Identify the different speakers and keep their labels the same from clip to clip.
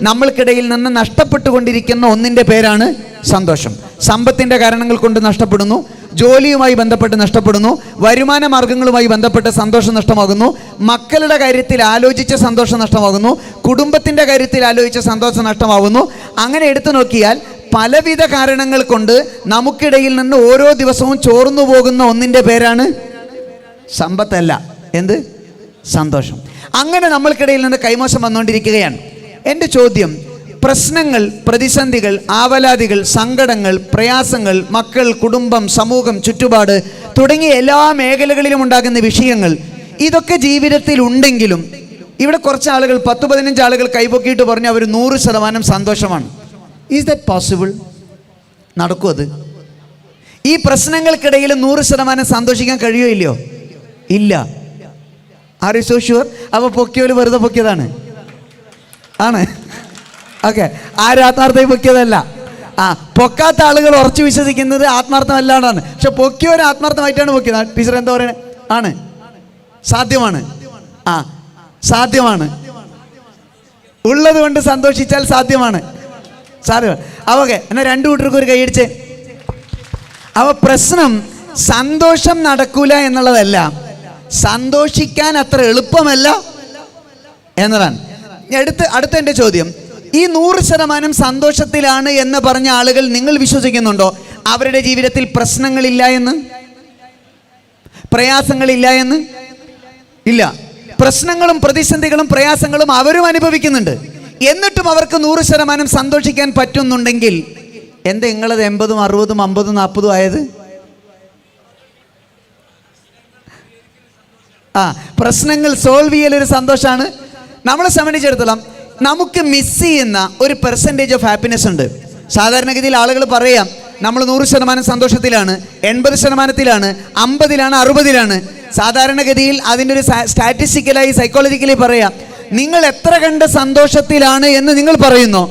Speaker 1: നമ്മൾക്കിടയിൽ നിന്ന് നഷ്ടപ്പെട്ടുകൊണ്ടിരിക്കുന്ന ഒന്നിന്റെ പേരാണ് സന്തോഷം. സമ്പത്തിന്റെ കാരണങ്ങൾ കൊണ്ട് നഷ്ടപ്പെടുന്നു ജോലിയുമായി ബന്ധപ്പെട്ട് നഷ്ടപ്പെടുന്നു വരുമാന മാർഗങ്ങളുമായി ബന്ധപ്പെട്ട് സന്തോഷം നഷ്ടമാകുന്നു മക്കളുടെ കാര്യത്തിൽ ആലോചിച്ച സന്തോഷം നഷ്ടമാകുന്നു കുടുംബത്തിന്റെ കാര്യത്തിൽ ആലോചിച്ച സന്തോഷം നഷ്ടമാകുന്നു. അങ്ങനെ എടുത്തു നോക്കിയാൽ പലവിധ കാരണങ്ങൾ കൊണ്ട് നമുക്കിടയിൽ നിന്ന് ഓരോ ദിവസവും ചോർന്നു പോകുന്ന ഒന്നിന്റെ പേരാണ് സമ്പത്തല്ല. എന്ത്? സന്തോഷം. അങ്ങനെ നമ്മൾക്കിടയിൽ നിന്ന് കൈമോശം വന്നുകൊണ്ടിരിക്കുകയാണ്. എന്റെ ചോദ്യം പ്രശ്നങ്ങൾ പ്രതിസന്ധികൾ ആവലാതികൾ സങ്കടങ്ങൾ പ്രയാസങ്ങൾ മക്കൾ കുടുംബം സമൂഹം ചുറ്റുപാട് തുടങ്ങിയ എല്ലാ മേഖലകളിലും ഉണ്ടാകുന്ന വിഷയങ്ങൾ ഇതൊക്കെ ജീവിതത്തിൽ ഉണ്ടെങ്കിലും ഇവിടെ കുറച്ച് ആളുകൾ പത്ത് പതിനഞ്ച് ആളുകൾ കൈപൊക്കിയിട്ട് പറഞ്ഞ് അവർ നൂറ് ശതമാനം സന്തോഷമാണ്. ഈസ് ദറ്റ് പോസിബിൾ നടക്കും അത്. ഈ പ്രശ്നങ്ങൾക്കിടയിൽ നൂറ് ശതമാനം സന്തോഷിക്കാൻ കഴിയുമോ ഇല്ലയോ? ഇല്ല. ആർ യു സോ ഷുവർ അവ പൊക്കിയോൽ വെറുതെ പൊക്കിയതാണ്. ആണ്. ഓക്കെ ആരും ആത്മാർത്ഥമായി പൊക്കിയതല്ല. ആ പൊക്കാത്ത ആളുകൾ ഉറച്ചു വിശ്വസിക്കുന്നത് ആത്മാർത്ഥം അല്ലാണ്ടാണ് പക്ഷെ പൊക്കിയവർ ആത്മാർത്ഥമായിട്ടാണ് പൊക്കിയത്. ടീച്ചർ എന്താ പറയുന്നത് ആണ്. സാധ്യമാണ്. ആ സാധ്യമാണ്. ഉള്ളത് കൊണ്ട് സന്തോഷിച്ചാൽ സാധ്യമാണ്. സാധ്യമാണ്. ഓക്കെ എന്നാൽ രണ്ടു കൂട്ടർക്കും ഒരു കൈയടിച്ച്. അവ പ്രശ്നം സന്തോഷം നടക്കൂല എന്നുള്ളതല്ല സന്തോഷിക്കാൻ അത്ര എളുപ്പമല്ല എന്നതാണ്. അടുത്ത അടുത്ത എന്റെ ചോദ്യം. ഈ നൂറ് ശതമാനം സന്തോഷത്തിലാണ് എന്ന് പറഞ്ഞ ആളുകൾ നിങ്ങൾ വിശ്വസിക്കുന്നുണ്ടോ? അവരുടെ ജീവിതത്തിൽ പ്രശ്നങ്ങളില്ല എന്ന്? പ്രയാസങ്ങളില്ല എന്ന്? ഇല്ല. പ്രശ്നങ്ങളും പ്രതിസന്ധികളും പ്രയാസങ്ങളും അവരും അനുഭവിക്കുന്നുണ്ട്. എന്നിട്ടും അവർക്ക് നൂറ് ശതമാനം സന്തോഷിക്കാൻ പറ്റുന്നുണ്ടെങ്കിൽ എന്താ നിങ്ങളത് എൺപതും അറുപതും അമ്പതും നാൽപ്പതും ആയത്? ആ പ്രശ്നങ്ങൾ സോൾവ് ചെയ്യലൊരു സന്തോഷമാണ് നമ്മളെ സംബന്ധിച്ചിടത്തോളം നമുക്ക് മിസ് ചെയ്യുന്ന ഒരു പെർസെന്റേജ് ഓഫ് ഹാപ്പിനെസ് ഉണ്ട്. സാധാരണഗതിയിൽ ആളുകൾ പറയാം നമ്മൾ നൂറ് ശതമാനം സന്തോഷത്തിലാണ് എൺപത് ശതമാനത്തിലാണ് അമ്പതിലാണ് അറുപതിലാണ്. സാധാരണഗതിയിൽ അതിന്റെ ഒരു സ്റ്റാറ്റിസ്റ്റിക്കലായി സൈക്കോളജിക്കലി പറയാം നിങ്ങൾ എത്ര കണ്ട് സന്തോഷത്തിലാണ് എന്ന് നിങ്ങൾ പറയുന്നു.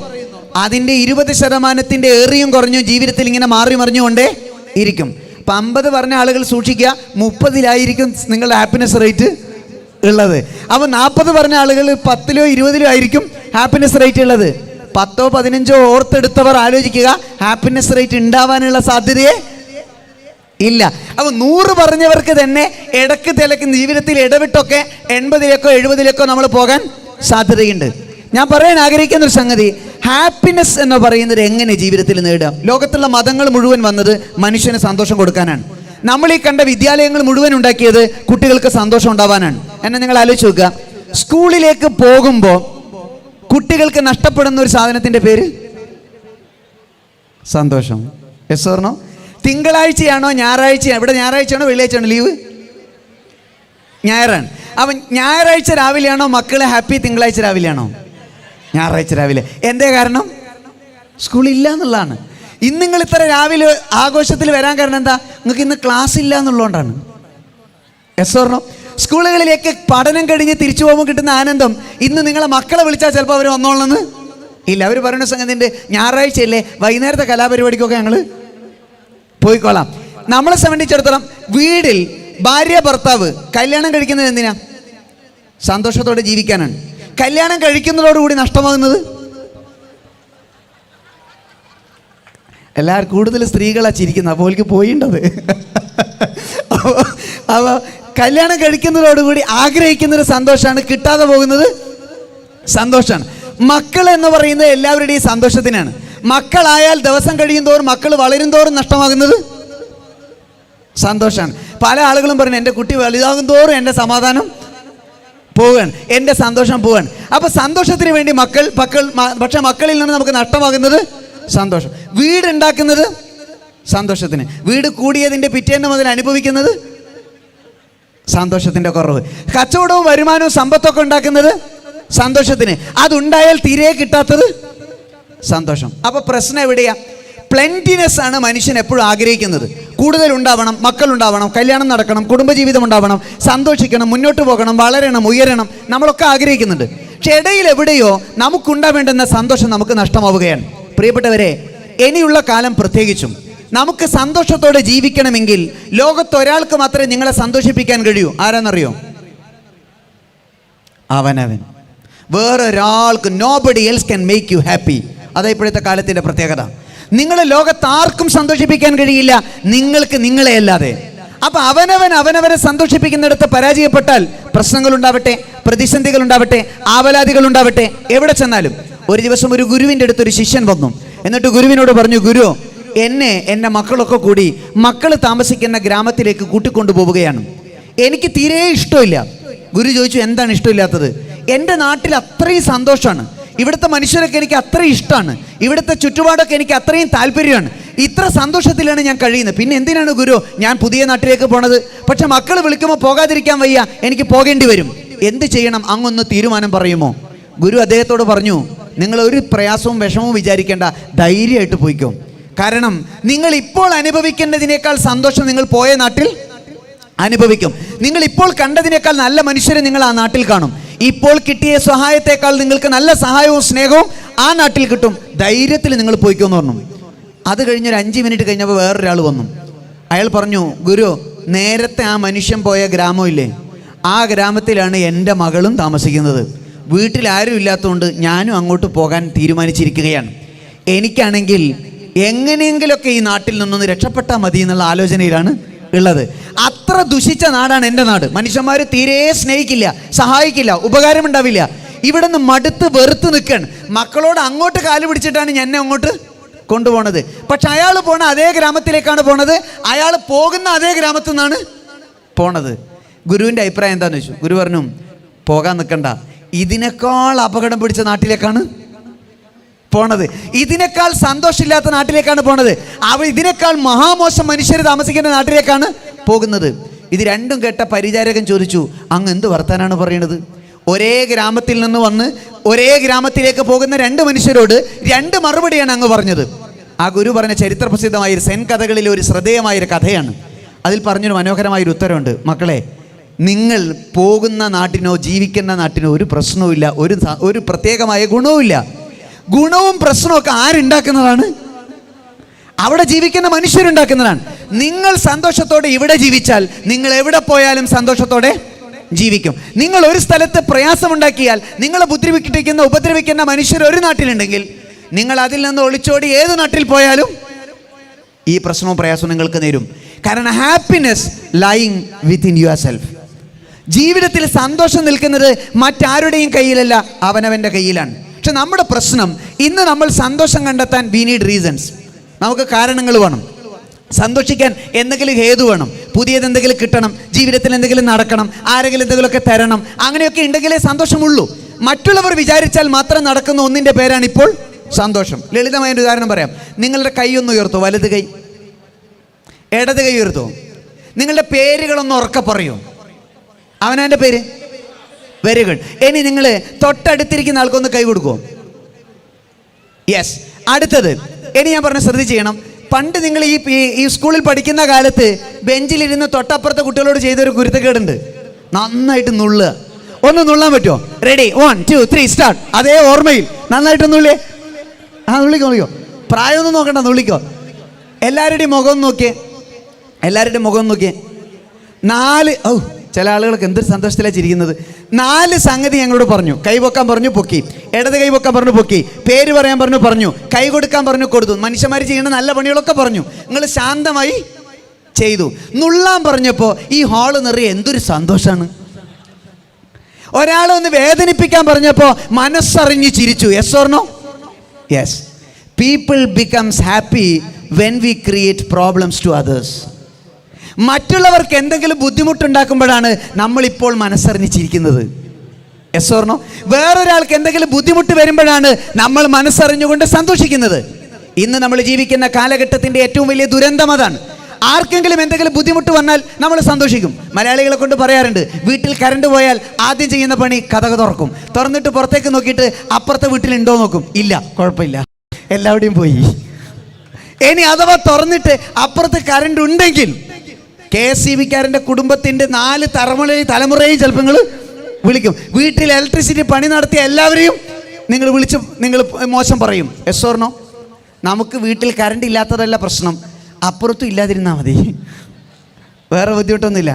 Speaker 1: അതിന്റെ ഇരുപത് ശതമാനത്തിന്റെ ഏറിയും കുറഞ്ഞും ജീവിതത്തിൽ ഇങ്ങനെ മാറി മറിഞ്ഞുകൊണ്ടേ ഇരിക്കും. അപ്പം അമ്പത് പറഞ്ഞ ആളുകൾ സൂക്ഷിക്കുക മുപ്പതിലായിരിക്കും നിങ്ങളുടെ ഹാപ്പിനെസ് റേറ്റ് ഉള്ളത്. അപ്പോൾ നാൽപ്പത് പറഞ്ഞ ആളുകൾ പത്തിലോ ഇരുപതിലോ ആയിരിക്കും ഹാപ്പിനെസ് റേറ്റ് ഉള്ളത്. പത്തോ പതിനഞ്ചോ ഓർത്തെടുത്തവർ ആലോചിക്കുക ഹാപ്പിനെസ് റേറ്റ് ഉണ്ടാവാനുള്ള സാധ്യതയെ ഇല്ല. അപ്പോൾ നൂറ് പറഞ്ഞവർക്ക് തന്നെ ഇടയ്ക്ക് തിലക്ക് ജീവിതത്തിൽ ഇടവിട്ടൊക്കെ എൺപതിലേക്കോ എഴുപതിലേക്കോ നമ്മൾ പോകാൻ സാധ്യതയുണ്ട്. ഞാൻ പറയാൻ ആഗ്രഹിക്കുന്ന ഒരു സംഗതി ഹാപ്പിനെസ് എന്ന് പറയുന്നത് എങ്ങനെ ജീവിതത്തിൽ നേടുക? ലോകത്തുള്ള മതങ്ങൾ മുഴുവൻ വന്നത് മനുഷ്യന് സന്തോഷം കൊടുക്കാനാണ്. നമ്മൾ ഈ കണ്ട വിദ്യാലയങ്ങൾ മുഴുവൻ ഉണ്ടാക്കിയത് കുട്ടികൾക്ക് സന്തോഷം ഉണ്ടാവാനാണ്. എന്നെ നിങ്ങൾ ആലോചിച്ച് നോക്കുക. സ്കൂളിലേക്ക് പോകുമ്പോൾ കുട്ടികൾക്ക് നഷ്ടപ്പെടുന്ന ഒരു സാധനത്തിന്റെ പേര്? സന്തോഷം. എസ് പറഞ്ഞോ തിങ്കളാഴ്ചയാണോ ഞായറാഴ്ചയാണോ ഇവിടെ ഞായറാഴ്ചയാണോ വെള്ളിയാഴ്ചയാണോ ലീവ് ഞായറാണ്. അപ്പം ഞായറാഴ്ച രാവിലെയാണോ മക്കളെ ഹാപ്പി തിങ്കളാഴ്ച രാവിലെയാണോ? ഞായറാഴ്ച രാവിലെ. എന്തേ കാരണം? സ്കൂളില്ല എന്നുള്ളതാണ്. ഇന്ന് നിങ്ങൾ ഇത്ര രാവിലെ ആഘോഷത്തിൽ വരാൻ കാരണം എന്താ? നിങ്ങൾക്ക് ഇന്ന് ക്ലാസ് ഇല്ല എന്നുള്ളതുകൊണ്ടാണ്. എസ് ഓർണോ സ്കൂളുകളിലേക്ക് പഠനം കഴിഞ്ഞ് തിരിച്ചു പോകുമ്പോൾ കിട്ടുന്ന ആനന്ദം ഇന്ന് നിങ്ങളെ മക്കളെ വിളിച്ചാൽ ചിലപ്പോൾ അവർ വന്നോളന്ന് ഇല്ല അവർ പറയുന്ന സംഗതിന്റെ ഞായറാഴ്ചയല്ലേ? വൈകുന്നേരത്തെ കലാപരിപാടിക്കൊക്കെ ഞങ്ങൾ പോയിക്കോളാം. നമ്മളെ സംബന്ധിച്ചിടത്തോളം വീടിൽ ഭാര്യ ഭർത്താവ് കല്യാണം കഴിക്കുന്നത് എന്തിനാ? സന്തോഷത്തോടെ ജീവിക്കാനാണ്. കല്യാണം കഴിക്കുന്നതോടുകൂടി നഷ്ടമാകുന്നത്? എല്ലാവരും കൂടുതൽ സ്ത്രീകളാണ് ചിരിക്കുന്നത്. അപ്പോൾ എനിക്ക് പോയിണ്ടത്. അപ്പോൾ കല്യാണം കഴിക്കുന്നതോടുകൂടി ആഗ്രഹിക്കുന്നൊരു സന്തോഷമാണ് കിട്ടാതെ പോകുന്നത് സന്തോഷമാണ് മക്കൾ എന്ന് പറയുന്നത് എല്ലാവരുടെയും സന്തോഷത്തിനാണ്. മക്കളായാൽ ദിവസം കഴിയും തോറും മക്കൾ വളരും തോറും നഷ്ടമാകുന്നത് സന്തോഷമാണ് പല ആളുകളും പറഞ്ഞു എന്റെ കുട്ടി വലുതാകും തോറും എന്റെ സമാധാനം പോവുകയാണ് എന്റെ സന്തോഷം പോവാണ് അപ്പോൾ സന്തോഷത്തിന് വേണ്ടി മക്കൾ മക്കൾ പക്ഷെ മക്കളിൽ നിന്ന് നമുക്ക് നഷ്ടമാകുന്നത് സന്തോഷം. വീടുണ്ടാക്കുന്നത് സന്തോഷത്തിന്. വീട് കൂടിയതിന്റെ പിറ്റേന്ന് മുതൽ അനുഭവിക്കുന്നത് സന്തോഷത്തിന്റെ കുറവ്. കച്ചവടവും വരുമാനവും സമ്പത്തൊക്കെ ഉണ്ടാക്കുന്നത് സന്തോഷത്തിന്. അതുണ്ടായാൽ തീരെ കിട്ടാത്തത് സന്തോഷം. അപ്പോൾ പ്രശ്നം എവിടെയാ? പ്ലെന്റിനെസ് ആണ് മനുഷ്യൻ എപ്പോഴും ആഗ്രഹിക്കുന്നത്. കൂടുതൽ ഉണ്ടാവണം മക്കൾ ഉണ്ടാവണം കല്യാണം നടക്കണം കുടുംബജീവിതം ഉണ്ടാവണം സന്തോഷിക്കണം മുന്നോട്ട് പോകണം വളരണം ഉയരണം. നമ്മളൊക്കെ ആഗ്രഹിക്കുന്നുണ്ട്. പക്ഷെ ഇടയിൽ എവിടെയോ നമുക്കുണ്ടാവേണ്ടുന്ന സന്തോഷം നമുക്ക് നഷ്ടമാവുകയാണ്. പ്രിയപ്പെട്ടവരെ ഇനിയുള്ള കാലം പ്രത്യേകിച്ചും നമുക്ക് സന്തോഷത്തോടെ ജീവിക്കണമെങ്കിൽ ലോകത്ത് ഒരാൾക്ക് മാത്രമേ നിങ്ങളെ സന്തോഷിപ്പിക്കാൻ കഴിയൂ. ആരാന്നറിയോ? അവനവൻ. വേറൊരാൾക്ക് nobody else can make you happy അതാ ഇപ്പോഴത്തെ കാലത്തിന്റെ പ്രത്യേകത. നിങ്ങളെ ലോകത്ത് ആർക്കും സന്തോഷിപ്പിക്കാൻ കഴിയില്ല നിങ്ങൾക്ക് നിങ്ങളെ അല്ലാതെ. അപ്പൊ അവനവൻ അവനവനെ സന്തോഷിപ്പിക്കുന്നിടത്ത് പരാജയപ്പെട്ടാൽ പ്രശ്നങ്ങൾ ഉണ്ടാവട്ടെ പ്രതിസന്ധികൾ ഉണ്ടാവട്ടെ ആവലാതികൾ ഉണ്ടാവട്ടെ എവിടെ ചെന്നാലും ഒരു ദിവസം ഒരു ഗുരുവിന്റെ അടുത്ത് ഒരു ശിഷ്യൻ വന്നു. എന്നിട്ട് ഗുരുവിനോട് പറഞ്ഞു ഗുരു എന്നെ എന്റെ മക്കളൊക്കെ കൂടി മക്കൾ താമസിക്കുന്ന ഗ്രാമത്തിലേക്ക് കൂട്ടിക്കൊണ്ടു പോവുകയാണ്. എനിക്ക് തീരെ ഇഷ്ടമില്ല. ഗുരു ചോദിച്ചു എന്താണ് ഇഷ്ടമില്ലാത്തത്? എന്റെ നാട്ടിൽ അത്രയും സന്തോഷമാണ് ഇവിടുത്തെ മനുഷ്യരൊക്കെ എനിക്ക് അത്രയും ഇഷ്ടമാണ് ഇവിടുത്തെ ചുറ്റുപാടൊക്കെ എനിക്ക് അത്രയും താല്പര്യമാണ്. ഇത്ര സന്തോഷത്തിലാണ് ഞാൻ കഴിയുന്നത്. പിന്നെ എന്തിനാണ് ഗുരു ഞാൻ പുതിയ നാട്ടിലേക്ക് പോണത്? പക്ഷെ മക്കൾ വിളിക്കുമ്പോൾ പോകാതിരിക്കാൻ വയ്യ എനിക്ക് പോകേണ്ടി വരും. എന്ത് ചെയ്യണം? അങ്ങൊന്ന് തീരുമാനം പറയുമോ? ഗുരു അദ്ദേഹത്തോട് പറഞ്ഞു നിങ്ങൾ ഒരു പ്രയാസവും വിഷമവും വിചാരിക്കേണ്ട ധൈര്യമായിട്ട് പോയിക്കോ. കാരണം നിങ്ങൾ ഇപ്പോൾ അനുഭവിക്കേണ്ടതിനേക്കാൾ സന്തോഷം നിങ്ങൾ പോയ നാട്ടിൽ അനുഭവിക്കും. നിങ്ങൾ ഇപ്പോൾ കണ്ടതിനേക്കാൾ നല്ല മനുഷ്യരെ നിങ്ങൾ ആ നാട്ടിൽ കാണും. ഇപ്പോൾ കിട്ടിയ സഹായത്തെക്കാൾ നിങ്ങൾക്ക് നല്ല സഹായവും സ്നേഹവും ആ നാട്ടിൽ കിട്ടും. ധൈര്യത്തിൽ നിങ്ങൾ പോയിക്കോന്ന് പറഞ്ഞു. അത് കഴിഞ്ഞൊരു അഞ്ച് മിനിറ്റ് കഴിഞ്ഞപ്പോൾ വേറൊരാൾ വന്നു. അയാൾ പറഞ്ഞു ഗുരു നേരത്തെ ആ മനുഷ്യൻ പോയ ഗ്രാമമില്ലേ ആ ഗ്രാമത്തിലാണ് എന്റെ മകളും താമസിക്കുന്നത്. വീട്ടിൽ ആരും ഇല്ലാത്തതുകൊണ്ട് ഞാനും അങ്ങോട്ട് പോകാൻ തീരുമാനിച്ചിരിക്കുകയാണ്. എനിക്കാണെങ്കിൽ എങ്ങനെയെങ്കിലുമൊക്കെ ഈ നാട്ടിൽ നിന്നൊന്ന് രക്ഷപ്പെട്ടാൽ മതി എന്നുള്ള ആലോചനയിലാണ് ഉള്ളത്. അത്ര ദുഷിച്ച നാടാണ് എന്റെ നാട്. മനുഷ്യന്മാർ തീരെ സ്നേഹിക്കില്ല സഹായിക്കില്ല ഉപകാരമുണ്ടാവില്ല ഇവിടെ നിന്ന് മടുത്ത് വെറുത്ത് നിൽക്കണം. മക്കളോട് അങ്ങോട്ട് കാൽ പിടിച്ചിട്ടാണ് എന്നെ അങ്ങോട്ട് കൊണ്ടുപോണത്. പക്ഷെ അയാൾ പോണ അതേ ഗ്രാമത്തിലേക്കാണ് പോണത്. അയാൾ പോകുന്ന അതേ ഗ്രാമത്തിൽ നിന്നാണ് പോണത്. ഗുരുവിന്റെ അഭിപ്രായം എന്താണെന്ന് വെച്ചു ഗുരു പറഞ്ഞു പോകാൻ നിൽക്കണ്ട ഇതിനേക്കാൾ അപകടം പിടിച്ച നാട്ടിലേക്കാണ് പോണത്. ഇതിനേക്കാൾ സന്തോഷമില്ലാത്ത നാട്ടിലേക്കാണ് പോണത്. അവ ഇതിനേക്കാൾ മഹാമോശം മനുഷ്യർ താമസിക്കുന്ന നാട്ടിലേക്കാണ് പോകുന്നത്. ഇത് രണ്ടും കേട്ട പരിചാരകൻ ചോദിച്ചു അങ്ങ് എന്ത് വർത്താനാണ് പറയണത്? ഒരേ ഗ്രാമത്തിൽ നിന്ന് വന്ന് ഒരേ ഗ്രാമത്തിലേക്ക് പോകുന്ന രണ്ട് മനുഷ്യരോട് രണ്ട് മറുപടിയാണ് അങ്ങ് പറഞ്ഞത്. ആ ഗുരു പറഞ്ഞ ചരിത്ര പ്രസിദ്ധമായ സെൻ കഥകളിലെ ഒരു ശ്രദ്ധേയമായൊരു കഥയാണ്. അതിൽ പറഞ്ഞൊരു മനോഹരമായൊരു ഉത്തരവുണ്ട് മക്കളെ നിങ്ങൾ പോകുന്ന നാട്ടിനോ ജീവിക്കുന്ന നാട്ടിനോ ഒരു പ്രശ്നവുമില്ല ഒരു ഒരു പ്രത്യേകമായ ഗുണവുമില്ല. ഗുണവും പ്രശ്നവും ഒക്കെ ആരുണ്ടാക്കുന്നതാണ്? അവിടെ ജീവിക്കുന്ന മനുഷ്യരുണ്ടാക്കുന്നതാണ്. നിങ്ങൾ സന്തോഷത്തോടെ ഇവിടെ ജീവിച്ചാൽ നിങ്ങൾ എവിടെ പോയാലും സന്തോഷത്തോടെ ജീവിക്കും. നിങ്ങൾ ഒരു സ്ഥലത്ത് പ്രയാസമുണ്ടാക്കിയാൽ നിങ്ങളെ ബുദ്ധിമുട്ടിക്കുന്ന ഉപദ്രവിക്കുന്ന മനുഷ്യർ ഒരു നാട്ടിലുണ്ടെങ്കിൽ നിങ്ങൾ അതിൽ നിന്ന് ഒളിച്ചോടി ഏത് നാട്ടിൽ പോയാലും ഈ പ്രശ്നവും പ്രയാസവും നിങ്ങൾക്ക് നേരും. കാരണം happiness lying within yourself ജീവിതത്തിൽ സന്തോഷം നിൽക്കുന്നത് മറ്റാരുടെയും കയ്യിലല്ല അവനവന്റെ കയ്യിലാണ്. പക്ഷെ നമ്മുടെ പ്രശ്നം ഇന്ന് നമ്മൾ സന്തോഷം കണ്ടെത്താൻ വി നീഡ് റീസൺസ് നമുക്ക് കാരണങ്ങൾ വേണം. സന്തോഷിക്കാൻ എന്തെങ്കിലും ഹേതു വേണം. പുതിയത് എന്തെങ്കിലും കിട്ടണം. ജീവിതത്തിൽ എന്തെങ്കിലും നടക്കണം. ആരെങ്കിലും എന്തെങ്കിലുമൊക്കെ തരണം. അങ്ങനെയൊക്കെ ഉണ്ടെങ്കിലേ സന്തോഷമുള്ളൂ. മറ്റുള്ളവർ വിചാരിച്ചാൽ മാത്രം നടക്കുന്ന ഒന്നിന്റെ പേരാണ് ഇപ്പോൾ സന്തോഷം. ലളിതമായ ഒരു ഉദാഹരണം പറയാം. നിങ്ങളുടെ കൈ ഒന്ന് ഉയർത്തോ വലത് കൈ. ഇടത് കൈ ഉയർത്തോ. നിങ്ങളുടെ പേരുകളൊന്ന് ഉറക്കെ പറയൂ. അവനവന്റെ പേര്? വെരി ഗുഡ് ഇനി നിങ്ങൾ തൊട്ടടുത്തിരിക്കുന്ന ആൾക്കൊന്ന് കൈ കൊടുക്കുമോ യെസ് അടുത്തത് ഇനി ഞാൻ പറഞ്ഞ ശ്രദ്ധിച്ച് ചെയ്യണം. പണ്ട് നിങ്ങൾ ഈ ഈ- സ്കൂളിൽ പഠിക്കുന്ന കാലത്ത് ബെഞ്ചിലിരുന്ന് തൊട്ടപ്പുറത്തെ കുട്ടികളോട് ചെയ്തൊരു കുരുത്തക്കേടുണ്ട് നന്നായിട്ട് നുള്ളുക. ഒന്ന് നുള്ളാൻ പറ്റുമോ ready one two three start അതേ ഓർമ്മയിൽ. നന്നായിട്ട് നുള്ളിയേ. ആ നുള്ളിക്കോ നുള്ളിക്കോ. പ്രായമൊന്നും നോക്കണ്ട നുള്ളിക്കോ. എല്ലാവരുടെയും മുഖം നോക്കിയേ. എല്ലാവരുടെയും മുഖം നോക്കിയേ. നാല് ഓ ചില ആളുകൾക്ക് എന്തൊരു സന്തോഷത്തിലാണ് ചിരിക്കുന്നത്? നാല് സംഗതി ഞങ്ങളോട് പറഞ്ഞു. കൈ പൊക്കാൻ പറഞ്ഞു പൊക്കി. ഇടത് കൈ പൊക്കാൻ പറഞ്ഞു പൊക്കി. പേര് പറയാൻ പറഞ്ഞു പറഞ്ഞു. കൈ കൊടുക്കാൻ പറഞ്ഞു കൊടുത്തു. മനുഷ്യന്മാർ ചെയ്യുന്ന നല്ല പണികളൊക്കെ പറഞ്ഞു. നിങ്ങൾ ശാന്തമായി ചെയ്തു. നുള്ളാൻ പറഞ്ഞപ്പോൾ ഈ ഹാൾ നിറയെ എന്തൊരു സന്തോഷമാണ് ഒരാളെ ഒന്ന് വേദനിപ്പിക്കാൻ പറഞ്ഞപ്പോൾ മനസ്സറിഞ്ഞ് ചിരിച്ചു. Yes or no yes people becomes happy when we create problems to others മറ്റുള്ളവർക്ക് എന്തെങ്കിലും ബുദ്ധിമുട്ടുണ്ടാക്കുമ്പോഴാണ് നമ്മളിപ്പോൾ മനസ്സറിഞ്ഞ് ചിരിക്കുന്നത് യെസ് ഓർണോ വേറൊരാൾക്ക് എന്തെങ്കിലും ബുദ്ധിമുട്ട് വരുമ്പോഴാണ് നമ്മൾ മനസ്സറിഞ്ഞുകൊണ്ട് സന്തോഷിക്കുന്നത്. ഇന്ന് നമ്മൾ ജീവിക്കുന്ന കാലഘട്ടത്തിന്റെ ഏറ്റവും വലിയ ദുരന്തം അതാണ്. ആർക്കെങ്കിലും എന്തെങ്കിലും ബുദ്ധിമുട്ട് വന്നാൽ നമ്മൾ സന്തോഷിക്കും. മലയാളികളെ കൊണ്ട് പറയാറുണ്ട് വീട്ടിൽ കറണ്ട് പോയാൽ ആദ്യം ചെയ്യുന്ന പണി കഥക തുറക്കും. തുറന്നിട്ട് പുറത്തേക്ക് നോക്കിയിട്ട് അപ്പുറത്തെ വീട്ടിലുണ്ടോ നോക്കും. ഇല്ല കുഴപ്പമില്ല. എല്ലാവിടെയും പോയി. ഇനി അഥവാ തുറന്നിട്ട് അപ്പുറത്ത് കറണ്ട് ഉണ്ടെങ്കിൽ കെ എസ് സി ബിക്കാരന്റെ കുടുംബത്തിന്റെ നാല് തലമുറയും തലമുറയും ചിലപ്പോൾ നിങ്ങൾ വിളിക്കും. വീട്ടിൽ ഇലക്ട്രിസിറ്റി പണി നടത്തിയ എല്ലാവരെയും നിങ്ങൾ വിളിച്ച് നിങ്ങൾ മോശം പറയും. എസ് ഓർണോ നമുക്ക് വീട്ടിൽ കറണ്ട് ഇല്ലാത്തതല്ല പ്രശ്നം. അപ്പുറത്തും ഇല്ലാതിരുന്നാൽ മതി. വേറെ ബുദ്ധിമുട്ടൊന്നുമില്ല.